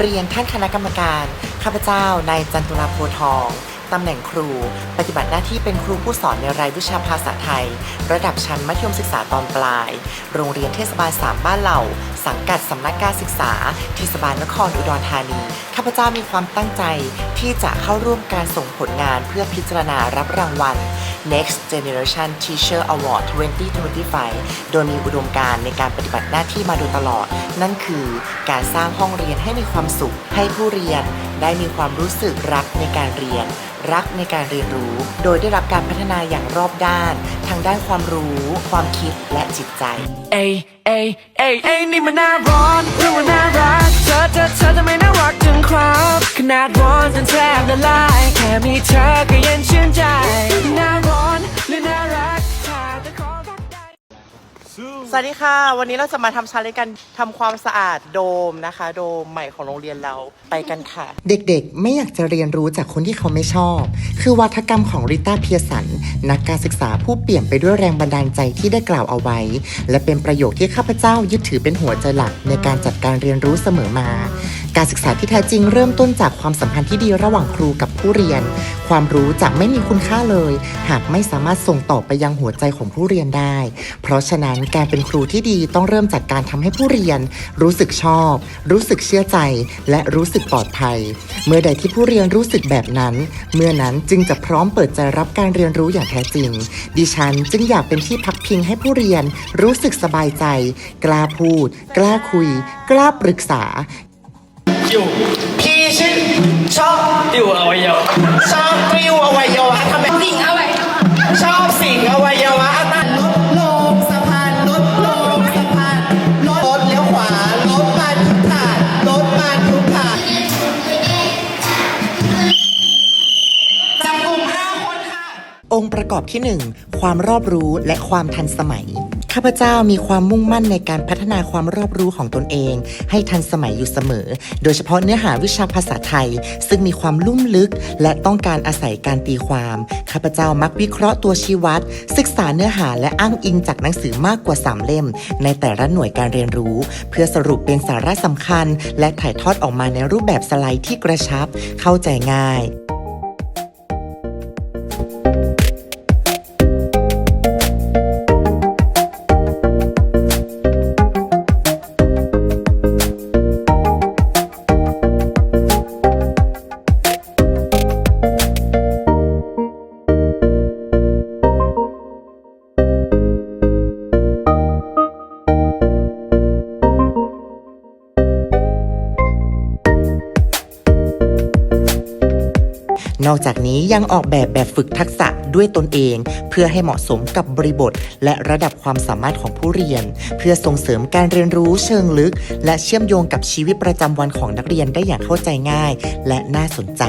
เรียนท่านคณะกรรมการ ข้าพเจ้านายจันทุราโพทอง ตำแหน่งครู ปฏิบัติหน้าที่เป็นครูผู้สอนในรายวิชาภาษาไทย ระดับชั้นมัธยมศึกษาตอนปลาย โรงเรียนเทศบาล3บ้านเหล่า สังกัดสำนักการศึกษาเทศบาลนครอุดรธานี ข้าพเจ้ามีความตั้งใจที่จะเข้าร่วมการส่งผลงานเพื่อพิจารณารับรางวัล Next Generation Teacher Award 2025 โดยมีอุดมการณ์ในการปฏิบัติหน้าที่มาโดยตลอด นั่นคือการสร้างห้องเรียนให้มีความสุข ให้ผู้เรียนได้มีความรู้สึกรักในการเรียน รักในการเรียนรู้ โดยได้รับการพัฒนาอย่างรอบด้าน ทางด้านความรู้ ความคิดและจิตใจ เอ้ยเอ้ยเอ้ยเอ้ยนี่มันน่าร้อนหรือว่าน่ารัก ธอเธอเธอทำไมน่ารักจังครับขนาดร้อนจนแทบละลาย แค่มีเธอก็เย็นชื่นใจน่าร้อนหรือน่ารัก สวัสดีค่ะ วันนี้เราจะมาทำชาเลนจ์กันทำความสะอาดโดมนะคะ โดมใหม่ของโรงเรียนเราไปกันค่ะ เด็กๆ ไม่อยากจะเรียนรู้จากคนที่เขาไม่ชอบ คือวัฒกรรมของริต้าเพียสัน นักการศึกษาผู้เปลี่ยนไปด้วยแรงบันดาลใจที่ได้กล่าวเอาไว้ และเป็นประโยคที่ข้าพเจ้ายึดถือเป็นหัวใจหลักในการจัดการเรียนรู้เสมอมา การศึกษาที่แท้จริงเริ่มต้นจากความสัมพันธ์ที่ดีระหว่างครูกับผู้เรียน ความรู้จะไม่มีคุณค่าเลย หากไม่สามารถส่งต่อไปยังหัวใจของผู้เรียนได้ เพราะฉะนั้นการเป็นครูที่ดีต้องเริ่มจากการทำให้ผู้เรียน รู้สึกชอบ รู้สึกเชื่อใจ และรู้สึกปลอดภัย เมื่อใดที่ผู้เรียนรู้สึกแบบนั้น เมื่อนั้นจึงจะพร้อมเปิดใจรับการเรียนรู้อย่างแท้จริง ดิฉันจึงอยากเป็นที่พักพิงให้ผู้เรียน รู้สึกสบายใจ กล้าพูด กล้าคุย กล้าปรึกษา อยู่ พี่ชื่อชอบติวอวัยวะชอบกริ้วอวัยวะทำไมสิ่งอวัยวะชอบสิ่งอวัยวะนั่นลดลงสะพานลดลงสะพานลดลดเลี้ยวขวาลดมาทุกผ่านลดมาทุกผ่านจับกลุ่มห้าคนค่ะ องค์ประกอบที่ 1 ความรอบรู้และความทันสมัย ข้าพเจ้ามีความมุ่งมั่นในการพัฒนาความรอบรู้ของตนเอง ให้ทันสมัยอยู่เสมอ โดยเฉพาะเนื้อหาวิชาภาษาไทย ซึ่งมีความลุ่มลึก และต้องการอาศัยการตีความข้าพเจ้ามักวิเคราะห์ตัวชี้วัด ศึกษาเนื้อหาและอ้างอิงจากหนังสือมากกว่า 3 เล่ม ในแต่ละหน่วยการเรียนรู้ เพื่อสรุปเป็นสาระสำคัญ และถ่ายทอดออกมาในรูปแบบสไลด์ที่กระชับ เข้าใจง่าย นี้ยังออกแบบแบบฝึกทักษะด้วยตนเอง เพื่อให้เหมาะสมกับบริบท และระดับความสามารถของผู้เรียน เพื่อส่งเสริมการเรียนรู้เชิงลึก และเชื่อมโยงกับชีวิตประจำวันของนักเรียนได้อย่างเข้าใจง่าย และน่าสนใจ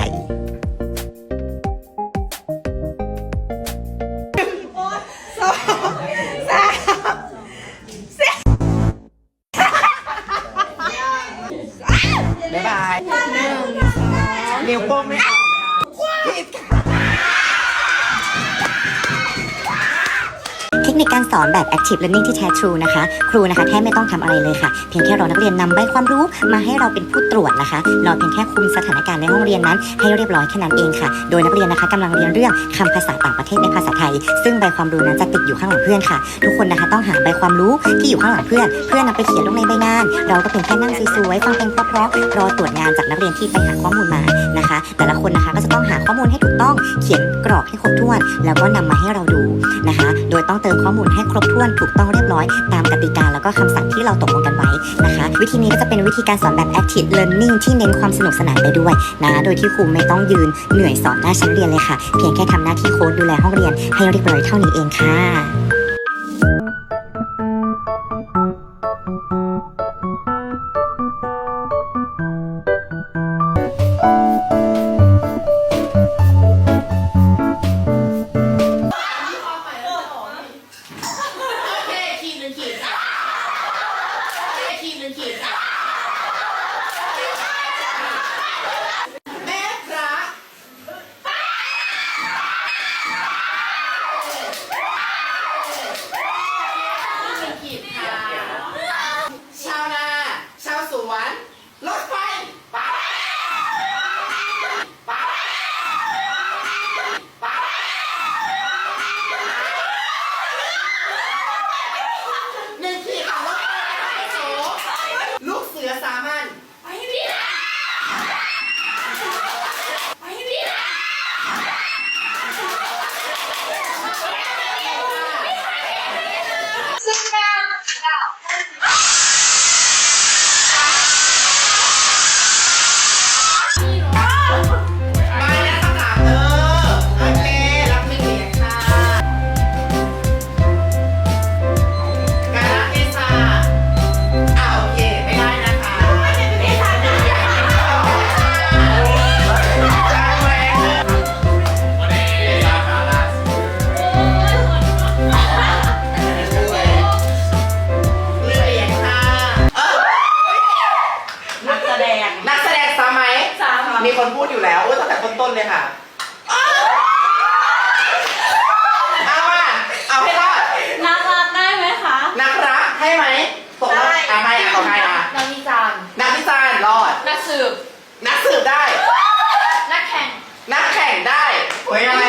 แบบ active learning ที่แท้ทรูนะคะ ครูนะคะแทบไม่ต้องทำอะไรเลยค่ะ เพียงแค่เรานักเรียนนำใบความรู้มาให้เราเป็นผู้ตรวจนะคะ เราเพียงแค่คุมสถานการณ์ในห้องเรียนนั้น ให้เรียบร้อยแค่นั้นเองค่ะ โดยนักเรียนนะคะกำลังเรียนเรื่องคำภาษาต่างประเทศในภาษาไทย ซึ่งใบความรู้นั้นจะติดอยู่ข้างหลังเพื่อนค่ะ ทุกคนนะคะต้องหาใบความรู้ที่อยู่ข้างหลังเพื่อน เพื่อนนำไปเขียนลงในใบงาน เราก็เพียงแค่นั่งสวยๆฟังเพลงเพราะๆรอตรวจงานจากนักเรียนที่ไปหาข้อมูลมา นะคะ แต่ละคนนะคะก็จะต้องหาข้อมูลให้ถูกต้อง เขียนกรอกให้ครบถ้วน แล้วก็นำมาให้เราดูนะคะ โดยต้องเติมข้อมูลให้ครบถ้วน ถูกต้องเรียบร้อย ตามกติกาแล้วก็คำสั่งที่เราตกลงกันไว้นะคะ วิธีนี้ก็จะเป็นวิธีการสอนแบบ active learning ที่เน้นความสนุกสนานไปด้วยนะโดยที่ครูไม่ต้องยืนเหนื่อยสอนหน้าชั้นเรียนเลยค่ะ เพียงแค่ทำหน้าที่โค้ดดูแลห้องเรียนให้เรียบร้อยเท่านี้เองค่ะ ได้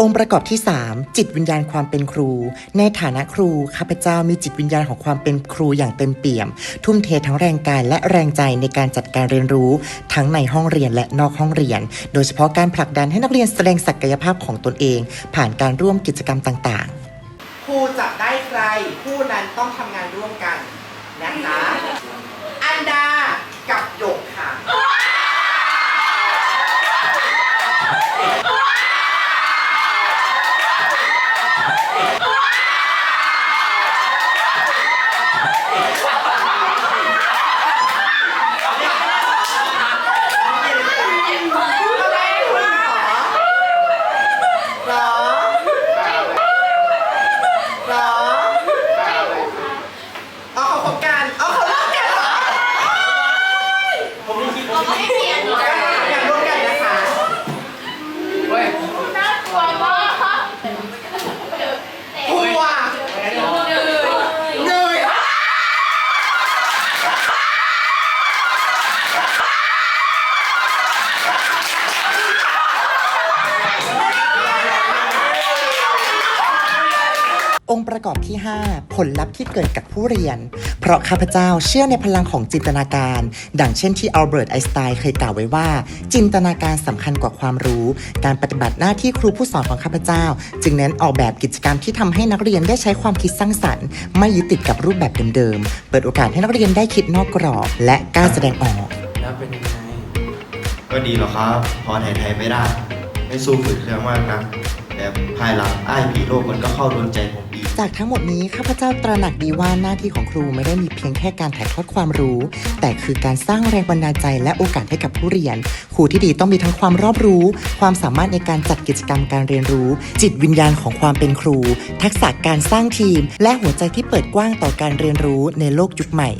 องค์ประกอบที่ 3 จิตวิญญาณความเป็นครู ในฐานะครู ข้าพเจ้ามีจิตวิญญาณของความเป็นครูอย่างเต็มเปี่ยม ทุ่มเททั้งแรงกายและแรงใจในการจัดการเรียนรู้ ทั้งในห้องเรียนและนอกห้องเรียน โดยเฉพาะการผลักดันให้นักเรียนแสดงศักยภาพของตนเอง ผ่านการร่วมกิจกรรมต่างๆ ครูจับได้ใครผู้นั้นต้องทำงานร่วมกันนะคะ อันดากับหยกค่ะ หรอหรอเอาเขาคบกัน เอาเขาเลิกกันเหรอ เราไม่เปลี่ยนหรอก อยากร่วมกันนะคะ น่ากลัวมาก กลัวเหนื่อย องค์ประกอบที่ 5 ผลลัพธ์ที่เกิดกับผู้เรียน เพราะข้าพเจ้าเชื่อในพลังของจินตนาการ ดังเช่นที่อัลเบิร์ตไอน์สไตน์เคยกล่าวไว้ว่า จินตนาการสำคัญกว่าความรู้ การปฏิบัติหน้าที่ครูผู้สอนของข้าพเจ้า จึงเน้นออกแบบกิจกรรมที่ทำให้นักเรียนได้ใช้ความคิดสร้างสรรค์ ไม่ยึดติดกับรูปแบบเดิมๆ เปิดโอกาสให้นักเรียนได้คิดนอกกรอบ และกล้าแสดงออก แล้วเป็นยังไง ก็ดีหรอกครับ พอไทยไทยไม่ได้ ไม่สู้ฝืนเครื่องมากนะแต่ภายหลังไอ้ผีโลกมันก็เข้าโดนใจผม จากทั้งหมดนี้ข้าพเจ้าตระหนักดีว่าหน้าที่ของครูไม่ได้มีเพียงแค่การถ่ายทอดความรู้ แต่คือการสร้างแรงบันดาลใจและโอกาสให้กับผู้เรียน ครูที่ดีต้องมีทั้งความรอบรู้ ความสามารถในการจัดกิจกรรมการเรียนรู้ จิตวิญญาณของความเป็นครู ทักษะการสร้างทีม และหัวใจที่เปิดกว้างต่อการเรียนรู้ในโลกยุคใหม่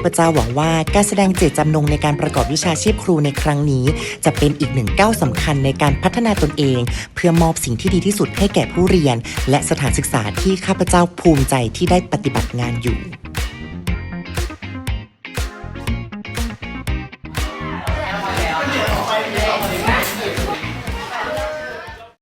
าพเจ้าหวังว่าการแสดงเจตจำนงในการประกอบวิชาชีพครูในครั้งนี้ จะเป็นอีกหนึ่งก้าวสำคัญในการพัฒนาตนเอง เพื่อมอบสิ่งที่ดีที่สุดให้แก่ผู้เรียน และสถานศึกษาที่ข้าพเจ้าภูมิใจที่ได้ปฏิบัติงานอยู่